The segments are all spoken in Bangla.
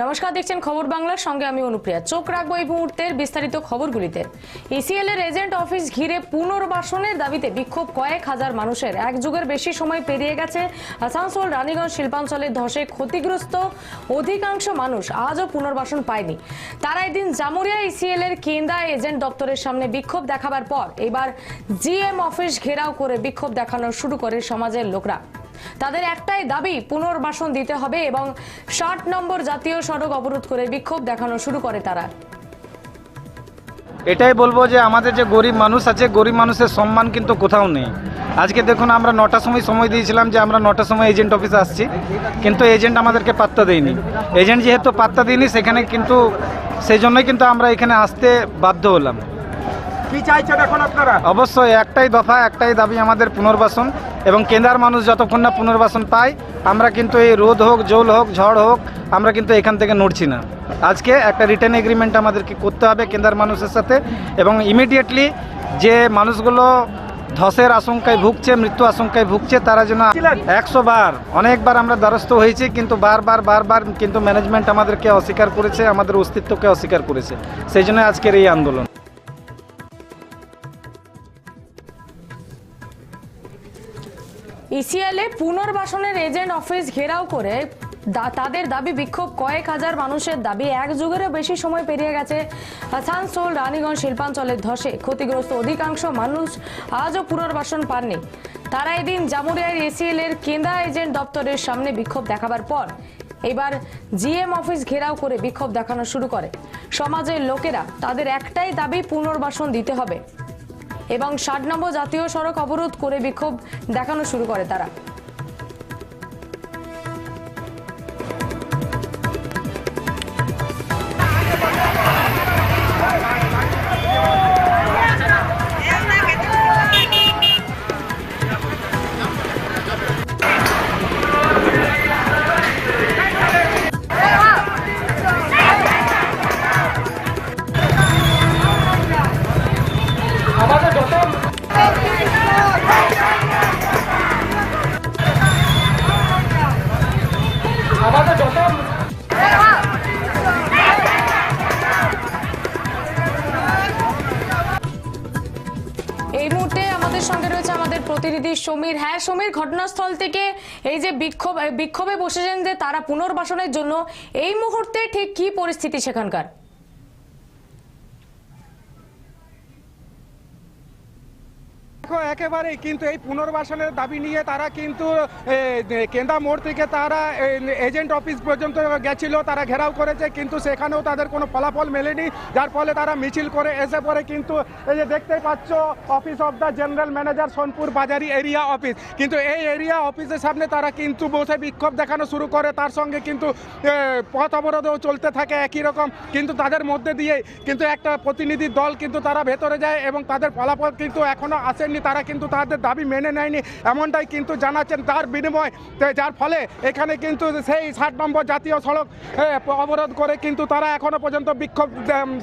নমস্কার, দেখছেন খবর বাংলার সঙ্গে আমি অনুপ্রিয়া। চোখ রাখব এই মুহূর্তের বিস্তারিত খবরগুলিতে। ইসিএল এর এজেন্ট অফিস ঘিরে পুনর্বাসনের দাবিতে বিক্ষোভ কয়েক হাজার মানুষের। এক যুগের বেশি সময় পেরিয়ে গেছে, আসানসোল, রানীগঞ্জ শিল্পাঞ্চলের ধসে ক্ষতিগ্রস্ত অধিকাংশ মানুষ আজও পুনর্বাসন পায়নি। তারা এদিন জামুরিয়া ইসিএল এর কেন্দা এজেন্ট দপ্তরের সামনে বিক্ষোভ দেখাবার পর এবার জিএম অফিস ঘেরাও করে বিক্ষোভ দেখানো শুরু করে সমাজের লোকরা। তাদের একটাই দাবি, পুনর্বাসন দিতে হবে এবং ষাট নম্বর জাতীয় সড়ক অবরোধ করে বিক্ষোভ দেখানো শুরু করে তারা। এটাই বলব যে আমাদের যে গরিব মানুষ আছে, গরিব মানুষের সম্মান কিন্তু কোথাও নেই। আজকে দেখুন আমরা নটার সময় সময় দিয়েছিলাম যে আমরা নটার সময় এজেন্ট অফিসে আসছি, কিন্তু এজেন্ট আমাদেরকে পাত্তা দেয়নি। এজেন্ট যেহেতু পাত্তা দিইনি সেখানে কিন্তু সেই জন্যই কিন্তু আমরা এখানে আসতে বাধ্য হলাম। কি চাইছেন এখন আপনারা? অবশ্যই একটাই দফা একটাই দাবি আমাদের পুনর্বাসন এবং কেন্দ্রার মানুষ যতক্ষণ না পুনর্বাসন পায় আমরা কিন্তু এই রোদ হোক জল হোক ঝড় হোক আমরা কিন্তু এখান থেকে নড়ছি না। আজকে একটা রিটার্ন এগ্রিমেন্ট আমাদেরকে করতে হবে কেন্দ্রার মানুষের সাথে এবং ইমিডিয়েটলি যে মানুষগুলো ধসের আশঙ্কায় ভুগছে মৃত্যু আশঙ্কায় ভুগছে তারা যেন একশো বার অনেকবার আমরা দ্বারস্থ হয়েছি কিন্তু বারবার বারবার কিন্তু ম্যানেজমেন্ট আমাদেরকে অস্বীকার করেছে আমাদের অস্তিত্বকে অস্বীকার করেছে। সেই জন্য আজকের এই আন্দোলন। ইসিএল এ পুনর্বাসনের এজেন্ট অফিস ঘেরাও করে তাদের দাবি বিক্ষোভ। কয়েক হাজার মানুষের দাবি এক যুগেরও বেশি সময় পেরিয়ে গেছে। আসানসোল রানীগঞ্জ শিল্পাঞ্চলের ধসে ক্ষতিগ্রস্ত অধিকাংশ মানুষ আজও পুনর্বাসন পাননি। তারা এদিন জামুরিয়ার এসিএল এর কেন্দ্রা এজেন্ট দপ্তরের সামনে বিক্ষোভ দেখাবার পর এবার জিএম অফিস ঘেরাও করে বিক্ষোভ দেখানো শুরু করে। সমাজের লোকেরা তাদের একটাই দাবি, পুনর্বাসন দিতে হবে। এবং ষাট নম্বর জাতীয় সড়ক অবরোধ করে বিক্ষোভ দেখানো শুরু করে তারা। প্রতিনিধি সমীর হ্যাঁ সমীর, ঘটনাস্থল থেকে এই যে বিক্ষোভ, বিক্ষোভে বসেছেন যে তারা পুনর্বাসনের জন্য এই মুহূর্তে ঠিক কি পরিস্থিতি সেখানকার? দেখো, একেবারেই কিন্তু এই পুনর্বাসনের দাবি নিয়ে তারা কিন্তু কেন্দা মোড় থেকে তারা এজেন্ট অফিস পর্যন্ত গেছিল, তারা ঘেরাও করেছে, কিন্তু সেখানেও তাদের কোনো ফলাফল মেলেনি। যার ফলে তারা মিছিল করে এসে পরে কিন্তু, এই যে দেখতে পাচ্ছ, office of the general manager Sonpur Bazari area office. কিন্তু এই এরিয়া অফিসের সামনে তারা কিন্তু বসে বিক্ষোভ দেখানো শুরু করে, তার সঙ্গে কিন্তু পথ অবরোধও চলতে থাকে একই রকম, কিন্তু তাদের মধ্যে দিয়ে কিন্তু একটা প্রতিনিধি দল কিন্তু তারা ভেতরে যায় এবং তাদের ফলাফল কিন্তু এখনও আসেনি তারা কিন্তু তাদের দাবি মেনে নেয়নি, এমনটাই কিন্তু জানাচ্ছেন তার বিনিময়। যার ফলে এখানে কিন্তু সেই ষাট নম্বর জাতীয় সড়ক অবরোধ করে কিন্তু তারা এখনও পর্যন্ত বিক্ষোভ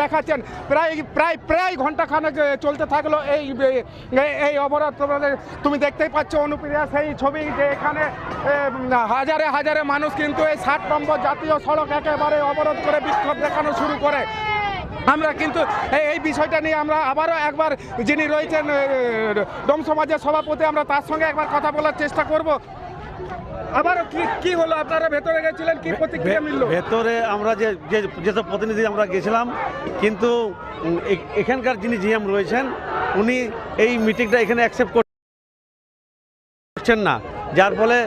দেখাচ্ছেন। প্রায় প্রায় প্রায় ঘন্টাখানেক চলতে থাকল এই এই অবরোধ তুমি দেখতেই পাচ্ছ অনুপ্রিয়া, সেই ছবি যে এখানে হাজারে হাজারে মানুষ কিন্তু এই ষাট নম্বর জাতীয় সড়ক একেবারে অবরোধ করে বিক্ষোভ দেখানো শুরু করে। আমরা কিন্তু এই- বিষয়টা নিয়ে আমরা আবারও একবার যিনি রয়েছেন ডোম সমাজের সভাপতি আমরা তার সঙ্গে একবার কথা বলার চেষ্টা করব। আবারও কি কি হলো? আপনারা ভেতরে গেছিলেন কি প্রতিক্রিয়া মিললো? ভেতরে আমরা যে যে- যেসব প্রতিনিধি আমরা গেছিলাম কিন্তু এখানকার যিনি জিএম রয়েছেন উনি এই মিটিংটা এখানে অ্যাকসেপ্ট করছেন না। যার ফলে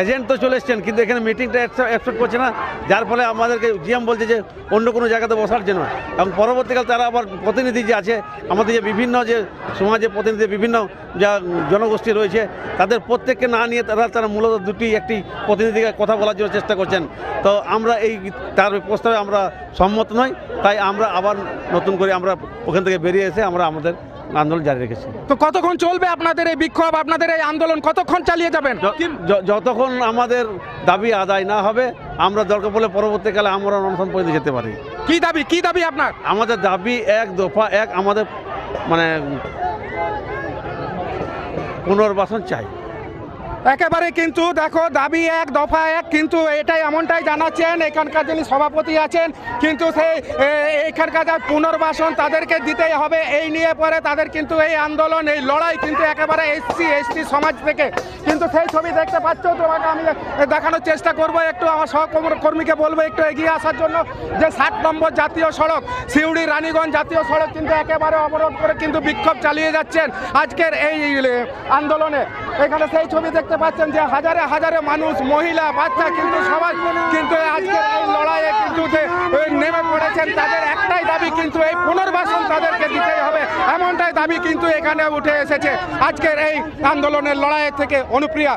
এজেন্ট তো চলে এসছেন, কিন্তু এখানে মিটিংটা অ্যাকসেপ্ট করছে না। যার ফলে আমাদেরকে জিএম বলছে যে, অন্য কোনো জায়গাতে বসার জন্য। এবং পরবর্তীকালে তারা আবার প্রতিনিধি যে আছে, আমাদের যে বিভিন্ন যে সমাজে প্রতিনিধি, বিভিন্ন যা জনগোষ্ঠী রয়েছে, তাদের প্রত্যেককে না নিয়ে তারা তারা মূলত দুটি, একটি প্রতিনিধিকে কথা বলার জন্য চেষ্টা করছেন। তো আমরা এই, তার প্রস্তাবে আমরা সম্মত নই। তাই আমরা আবার নতুন করে আমরা ওখান থেকে বেরিয়ে এসে আমরা আমাদের আন্দোলন জারি রেখেছি। তো কতক্ষণ চলবে আপনাদের এই বিক্ষোভ আপনাদের এই আন্দোলন? কতক্ষণ চালিয়ে যাবেন? যতক্ষণ আমাদের দাবি আদায় না হবে আমরা দরকার পড়লে পরবর্তীকালে আমরা অনশন পর্যন্ত যেতে পারি। কি দাবি? কি দাবি আপনার? আমাদের দাবি এক দফা এক আমাদের মানে পুনর্বাসন চাই। একেবারে কিন্তু দেখো দাবি এক, দফা এক, কিন্তু এটাই এমনটাই জানাচ্ছেন, এখানকার যিনি সভাপতি আছেন, কিন্তু সেই এখানকার যা পুনর্বাসন তাদেরকে দিতেই হবে, এই নিয়ে পরে তাদের কিন্তু এই আন্দোলন, এই লড়াই কিন্তু একেবারে এসসি এসটি সমাজ থেকে। কিন্তু সেই ছবি দেখতে পাচ্ছ, তোমাকে আমি দেখানোর চেষ্টা করব, একটু আমার সহকর্মীকে বলব, একটু এগিয়ে আসার জন্য, যে ষাট নম্বর জাতীয় সড়ক, সিউড়ি রানীগঞ্জ জাতীয় সড়ক কিন্তু একেবারে অবরোধ করে কিন্তু বিক্ষোভ চালিয়ে যাচ্ছেন আজকের এই আন্দোলনে। এখানে সেই ছবি দেখতে পাচ্ছেন যে হাজারে হাজারে মানুষ মহিলা বাচ্চা কিন্তু সবাই কিন্তু আজকের এই লড়াইয়ে কিন্তু যে নেমে পড়েছেন তাদের একটাই দাবি কিন্তু এই পুনর্বাসন তাদেরকে দিতেই হবে। এমনটাই দাবি কিন্তু এখানে উঠে এসেছে আজকের এই আন্দোলনের লড়াইয়ের থেকে অনুপ্রিয়া।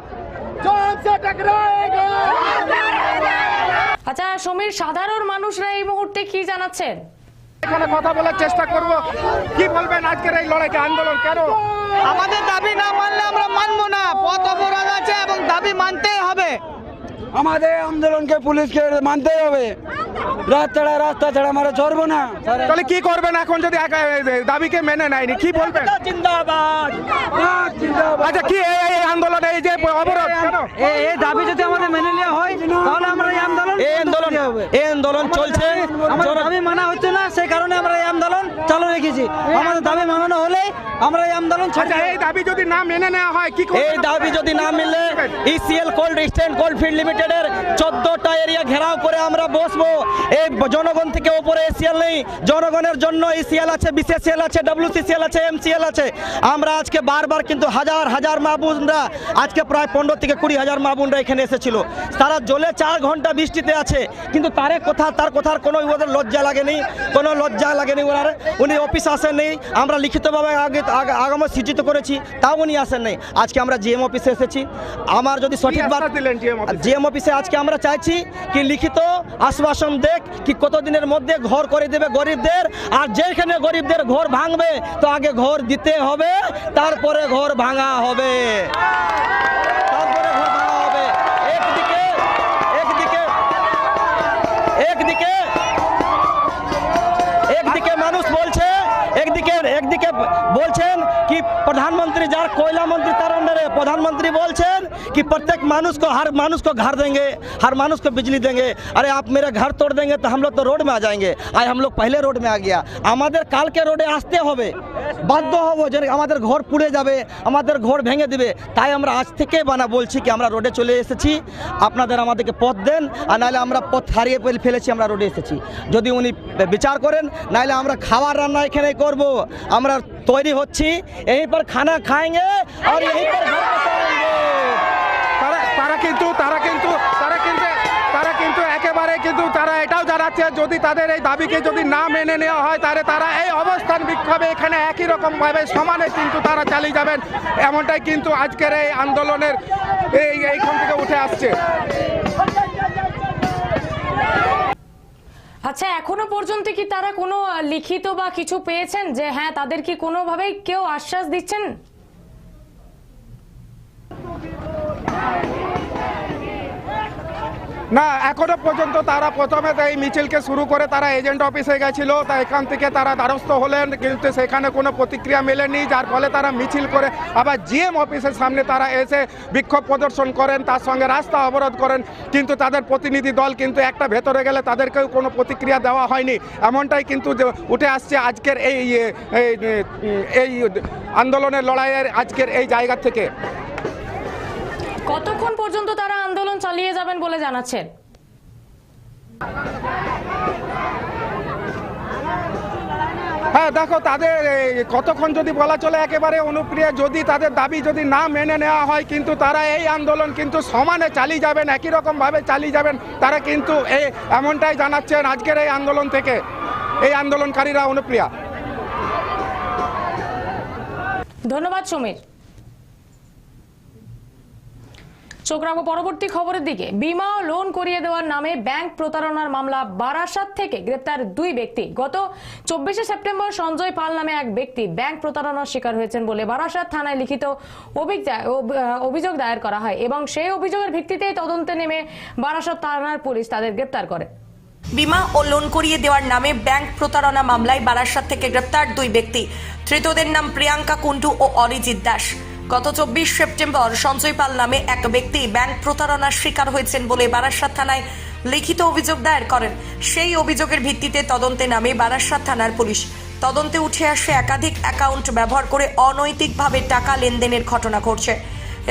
আচ্ছা সমীর সাধারণ মানুষরা এই মুহূর্তে কি জানাচ্ছেন? এখানে কথা বলার চেষ্টা করব। কি বলবেন আজকের এই লড়াইকে? আন্দোলন কেন? আমাদের দাবি না মানলে আমরা মানবো না। পথ অবরোধ আছে এবং দাবি মানতেই হবে। আমাদের আন্দোলনকে পুলিশকে মানতেই হবে। রাত ছাড়া রাস্তা ছাড়া আমরা চড়বো না। তাহলে কি করবেন এখন যদি দাবিকে মেনে নেয়নি? কি বলবেন? জিন্দাবাদ। আচ্ছা কি এই আন্দোলনে এই যে অবরোধ? এই এই দাবি যদি আমাদের মেনে নেওয়া হয় তাহলে আমরা এই আন্দোলন এই আন্দোলন এই আন্দোলন চলছে। আমাদের দাবি মানা হচ্ছে না সেই কারণে আমরা এই আন্দোলন চালু রেখেছি। আমাদের দাবি মানানো হলে আমরা এই আন্দোলন আচ্ছা এই দাবি যদি না মেনে নেওয়া হয় কি এই দাবি যদি না মিলে ECL coal stand coal field লিমিটেডের চোদ্দটা এরিয়া ঘেরাও করে আমরা বসবো। এই জনগণ থেকে উপরে এসিএল নেই। জনগণের জন্য ইসিএল আছে বিসিএসএল আছে ডব্লিউসিসিএল আছে এমসিএল আছে। আমরা আজকে বারবার কিন্তু হাজার হাজার মা বোনরা আজকে প্রায় পনেরো থেকে কুড়ি হাজার মা বোনরা এখানে এসেছিল। তারা জলে চার ঘণ্টা বৃষ্টিতে আছে। কিন্তু তারে কথা তার কথার কোনো ওদের লজ্জা লাগেনি কোনো লজ্জা লাগেনি ওনার। উনি অফিস আসেননি। আমরা লিখিতভাবে আগে আগে- আগামী সূচিত করেছি তাও উনি আসেননি আজকে আমরা জিএম অফিসে এসেছি। আমার যদি সঠিক? জিএম অফিসে আজকে আমরা চাইছি কি লিখিত আশ্বাসন দেখ কি কতদিনের মধ্যে ঘর করে দেবে গরিবদের আর যেখানে গরিবদের ঘর ভাঙবে তো আগে ঘর দিতে হবে তারপরে ঘর ভাঙা হবে। তারপরে ঘর प्रधानमंत्री প্রধানমন্ত্রী कोयला मंत्री तार তার प्रधानमंत्री बोल বলছেন कि प्रत्येक मानुष को हर मानुष को घर देंगे, हर मानुष को बिजली देंगे। अरे आप मेरा घर तोड़ देंगे तो हम लोग तो रोड में आ जाएँगे। आए हम लोग पहले रोड में आ गया। हमारे काल के रोडे आस्ते हो गए বাধ্য হব যে আমাদের ঘর পুড়ে যাবে, আমাদের ঘর ভেঙে দেবে। তাই আমরা আজ থেকে বানা বলছি কি আমরা রোডে চলে এসেছি। আপনাদের আমাদেরকে পথ দেন, আর নাহলে আমরা পথ হারিয়ে ফেলেছি, আমরা রোডে এসেছি। যদি উনি বিচার করেন, নাহলে আমরা খাবার রান্না এখানে করব। আমরা তৈরি হচ্ছি, এই পর খানা খাएंगे আর এই পর তারা কিন্তু তারা কিন্তু এটাও যদি তাদের এই দাবিকে যদি না মেনে নেওয়া হয়, তাহলে তারা এই অবস্থান বিক্ষোভে এখানে একই রকম ভাবে সমানে কিন্তু তারা চালিয়ে যাবেন। এমনটাই কিন্তু আজকের এই আন্দোলনের এই এইখান থেকে উঠে আসছে। আচ্ছা এখনও পর্যন্ত কি তারা কোনো লিখিত বা কিছু পেয়েছেন যে হ্যাঁ তাদের কি কোনোভাবেই কেউ আশ্বাস দিচ্ছেন? না, এখনও পর্যন্ত তারা প্রথমে এই মিছিলকে শুরু করে তারা এজেন্ট অফিসে গেছিল, তা এখান থেকে তারা দ্বারস্থ হলেন, কিন্তু সেখানে কোনো প্রতিক্রিয়া মেলেনি, যার ফলে তারা মিছিল করে আবার জিএম অফিসের সামনে তারা এসে বিক্ষোভ প্রদর্শন করেন, তার সঙ্গে রাস্তা অবরোধ করেন, কিন্তু তাদের প্রতিনিধি দল কিন্তু একটা ভেতরে গেলে তাদেরকেও কোনো প্রতিক্রিয়া দেওয়া হয়নি। এমনটাই কিন্তু উঠে আসছে আজকের এই এই আন্দোলনের লড়াইয়ের আজকের এই জায়গা থেকে। কতক্ষণ পর্যন্ত তারা আন্দোলন চালিয়ে যাবেন বলে জানাচ্ছেন? হ্যাঁ দেখো তাদের কতক্ষণ যদি বলা চলে একেবারে অনুপ্রিয়া যদি তাদের দাবি যদি না মেনে নেওয়া হয় কিন্তু তারা এই আন্দোলন কিন্তু সমানে চালিয়ে যাবেন একই রকমভাবে চালিয়ে যাবেন তারা কিন্তু এই এমনটাই জানাচ্ছেন আজকের এই আন্দোলন থেকে এই আন্দোলনকারীরা অনুপ্রিয়া। ধন্যবাদ সমীর। চোখ রাখব পরবর্তী খবরের দিকে। বিমা ও লোন করিয়ে দেওয়ার নামে ব্যাংক প্রতারণার মামলা বারাসাত থেকে গ্রেপ্তার দুই ব্যক্তি। গত চব্বিশে সেপ্টেম্বর সঞ্জয় পাল নামে এক ব্যক্তি ব্যাংক প্রতারণার শিকার হয়েছেন বলে বারাসাত থানায় লিখিত অভিযোগ দায়ের করা হয় এবং সেই অভিযোগের ভিত্তিতেই তদন্তে নেমে বারাসাত থানার পুলিশ তাদের গ্রেপ্তার করে। বিমা ও লোন করিয়ে দেওয়ার নামে ব্যাংক প্রতারণা মামলায় বারাসাত থেকে গ্রেপ্তার দুই ব্যক্তি। ধৃতদের নাম প্রিয়াঙ্কা কুন্ডু ও অরিজিৎ দাস। গত চব্বিশ সেপ্টেম্বর সঞ্জয় পাল নামে এক ব্যক্তি ব্যাংক প্রতারণার শিকার হয়েছেন বলে বারাসাত থানায় লিখিত অভিযোগ দায়ের করেন। সেই অভিযোগের ভিত্তিতে তদন্তে নামে বারাসাত থানার পুলিশ। তদন্তে উঠে আসে একাধিক অ্যাকাউন্ট ব্যবহার করে অনৈতিকভাবে টাকা লেনদেনের ঘটনা ঘটছে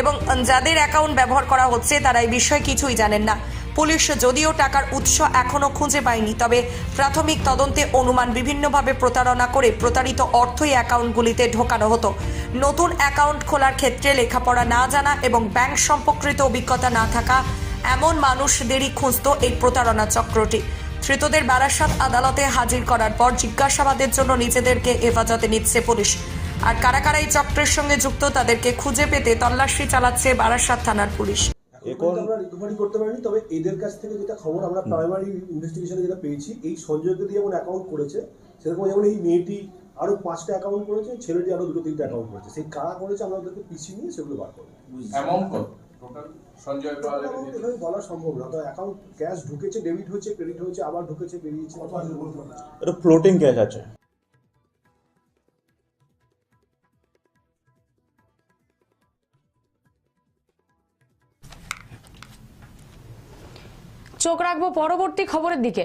এবং যাদের অ্যাকাউন্ট ব্যবহার করা হচ্ছে তারা এই বিষয়ে কিছুই জানেন না। পুলিশ যদিও টাকার উৎস এখনও খুঁজে পায়নি, তবে প্রাথমিক তদন্তে অনুমান বিভিন্নভাবে প্রতারণা করে প্রতারিত অর্থই অ্যাকাউন্টগুলিতে ঢোকানো হতো। নতুন অ্যাকাউন্ট খোলার ক্ষেত্রে লেখাপড়া না জানা এবং ব্যাংক সম্পর্কিত অভিজ্ঞতা না থাকা এমন মানুষদেরই খুঁজত এই প্রতারণা চক্রটি। ধৃতদের বারাসাত আদালতে হাজির করার পর জিজ্ঞাসাবাদের জন্য নিজেদেরকে হেফাজতে নিচ্ছে পুলিশ। আর কারা কারা এই চক্রের সঙ্গে যুক্ত তাদেরকে খুঁজে পেতে তল্লাশি চালাচ্ছে বারাসাত থানার পুলিশ। এখন আমরা রিকভারি করতে পারিনি তবে এদের কাছ থেকে যেটা খবর আমরা প্রাইমারি ইনভেস্টিগেশনে যেটা পেয়েছি এই সঞ্জয়কে দিয়ে যেমন অ্যাকাউন্ট করেছে সেরকম যেমন এই মেয়েটি আরও পাঁচটা অ্যাকাউন্ট করেছে ছেলেটি আরও দুটো তিনটা অ্যাকাউন্ট করেছে। সেই কারা করেছে আমরা ওদেরকে পিছিয়ে নিয়ে সেগুলো বার করব। সঞ্জয় বলা সম্ভব না। তো অ্যাকাউন্ট ক্যাশ ঢুকেছে ডেবিট হয়েছে ক্রেডিট হয়েছে আবার ঢুকেছে বেরিয়েছে এটা ফ্লোটিং ক্যাশ আছে। চোখ রাখব পরবর্তী খবরের দিকে।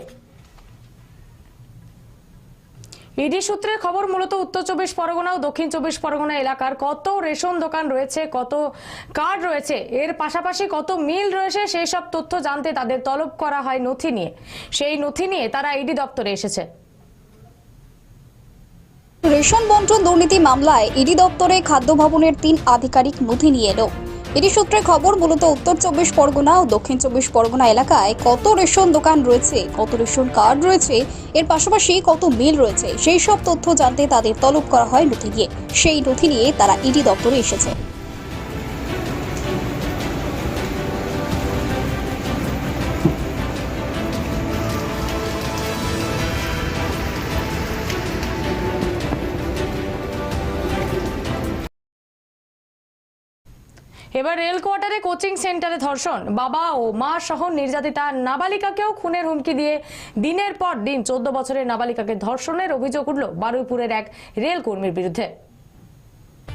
ইডি সূত্রের খবর, মূলত উত্তর চব্বিশ পরগনা ও দক্ষিণ চব্বিশ পরগনা এলাকার কত রেশন দোকান রয়েছে, কত কার্ড রয়েছে, এর পাশাপাশি কত মিল রয়েছে, সেই সব তথ্য জানতে তাদের তলব করা হয় নথি নিয়ে। সেই নথি নিয়ে তারা ইডি দপ্তরে এসেছে। রেশন বন্টন দুর্নীতি মামলায় ইডি দপ্তরে খাদ্য ভবনের তিন আধিকারিক নথি নিয়ে এলো। ইডি সূত্রে খবর, মূলত উত্তর চব্বিশ পরগনা ও দক্ষিণ চব্বিশ পরগনা এলাকায় কত রেশন দোকান রয়েছে, কত রেশন কার্ড রয়েছে, এর পাশাপাশি কত মিল রয়েছে, সেই সব তথ্য জানতে তাদের তলব করা হয় নথি দিয়ে সেই নথি নিয়ে তারা ইডি দপ্তরে এসেছে। এবার রেল কোয়ার্টারে কোচিং সেন্টারে ধর্ষণ। বাবা ও মা সহ নির্যাতিতা নাবালিকাকেও খুনের হুমকি দিয়ে দিনের পর দিন চোদ্দ বছরের নাবালিকাকে ধর্ষণের অভিযোগ উঠল বারুইপুরের এক রেল কর্মীর বিরুদ্ধে।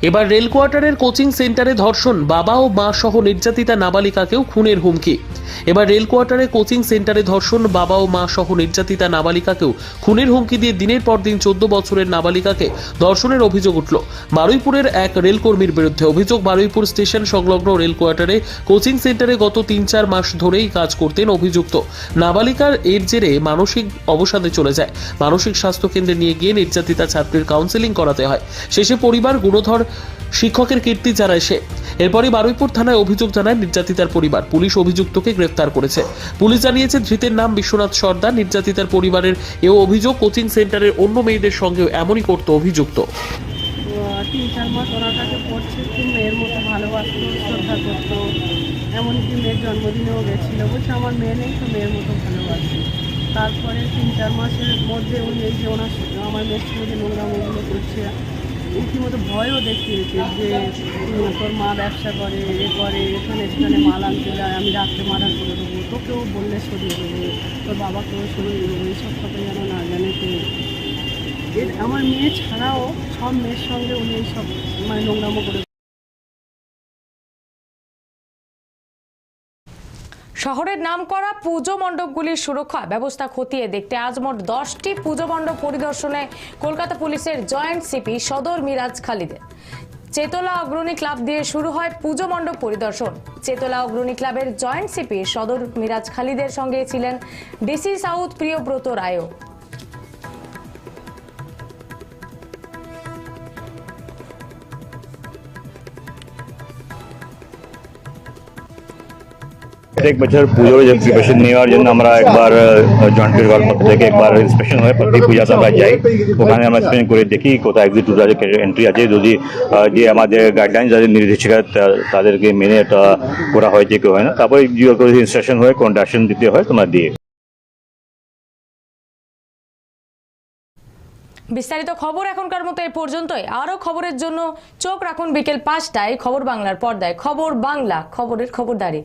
এবার রেল কোয়ার্টারের কোচিং সেন্টারে ধর্ষণ, বাবা ও মা সহ নির্যাতিতা নাবালিকাকেও খুনের হুমকি। এবার রেল কোয়ার্টারে কোচিং সেন্টারে ধর্ষণ, বাবা ও মা সহ নির্যাতিতা নাবালিকাকেও খুনের হুমকি দিয়ে দিনের পর দিন চোদ্দ বছরের নাবালিকাকে ধর্ষণের অভিযোগ উঠল। বারুইপুরের এক রেলকর্মীর বিরুদ্ধে অভিযোগ, বারুইপুর স্টেশন সংলগ্ন রেল কোয়ার্টারে কোচিং সেন্টারে গত তিন চার মাস ধরেই কাজ করতেন অভিযুক্ত। নাবালিকার এর জেরে মানসিক অবসাদে চলে যায়। মানসিক স্বাস্থ্য কেন্দ্রে নিয়ে গিয়ে নির্যাতিতা ছাত্রীর কাউন্সেলিং করাতে হয়। শেষে পরিবার, গুণধর শিক্ষকের কীর্তি জানায় সে। এরপরই বারুইপুর থানায় অভিযোগ জানায় নির্যাতিতার পরিবার। পুলিশ অভিযুক্তকে গ্রেফতার করেছে। পুলিশ জানিয়েছে, ধৃতের নাম বিশ্বনাথ সর্দার। নির্যাতিতার পরিবারের এও অভিযোগ, কোচিং সেন্টারের অন্য মেয়েদের সঙ্গেও এমনই করত অভিযুক্ত। এমনকি মেয়ের জন্মদিনেও গেছিল। বলছে, আমার মেয়ে নেই তো মেয়ের মতো ভালোবাসে। তারপরে তিন চার মাসের মধ্যে উনি এই যে ওনার আমার মেয়ের সঙ্গে যে নোংরামোগুলো করছে রীতিমতো ভয়ও দেখিয়েছে যে তোর মা ব্যবসা করে, এ করে, এখানে সেখানে মাল আনতে যায়, আমি রাত্রে মারা করে দেবো। তোকেও বললে সরিয়ে দেবো, তোর বাবাকেও সরিয়ে দেবো, এইসব কথা যেন না জানে তো এর আমার মেয়ে ছাড়াও সব মেয়ের সঙ্গে উনি এইসব মানে নোংরামো করে শহরের নাম করা পুজো মণ্ডপগুলির সুরক্ষা ব্যবস্থা খতিয়ে দেখতে আজ মোট দশটি পুজো মণ্ডপ পরিদর্শনে কলকাতা পুলিশের জয়েন্ট সিপি সদর মিরাজ খালিদের। চেতলা অগ্রণী ক্লাব দিয়ে শুরু হয় পুজো মণ্ডপ পরিদর্শন। চেতলা অগ্রণী ক্লাবের জয়েন্ট সিপি সদর মিরাজ খালিদের সঙ্গে ছিলেন ডিসি সাউথ প্রিয়ব্রত রায়ও। প্রত্যেক বছর পুজোর যে প্রিপারেশন নেওয়ার জন্য আমরা একবার জয়েন্ট পরিবার পক্ষ থেকে একবার ইন্সপেকশন হয় প্রতি পূজাতে আমরা যাই। ওখানে আমরা ইন্সপেকশন করে দেখি কোথায় এক্সিট রুট আছে এন্ট্রি আছে। যদি যে আমাদের গাইডলাইন যাদের নির্দেশিকা তাদেরকে মেনে এটা করা হয় যে কেউ হয় না, তারপরে ইনস্ট্রাকশন হয় কোন ডাকশন দিতে হয়, তোমরা দিয়ে। বিস্তারিত খবর এখনকার মতো এই পর্যন্তই। আরও খবরের জন্য চোখ রাখুন বিকেল পাঁচটায় খবর বাংলার পর্দায়। খবর বাংলা, খবরের খবরদারি।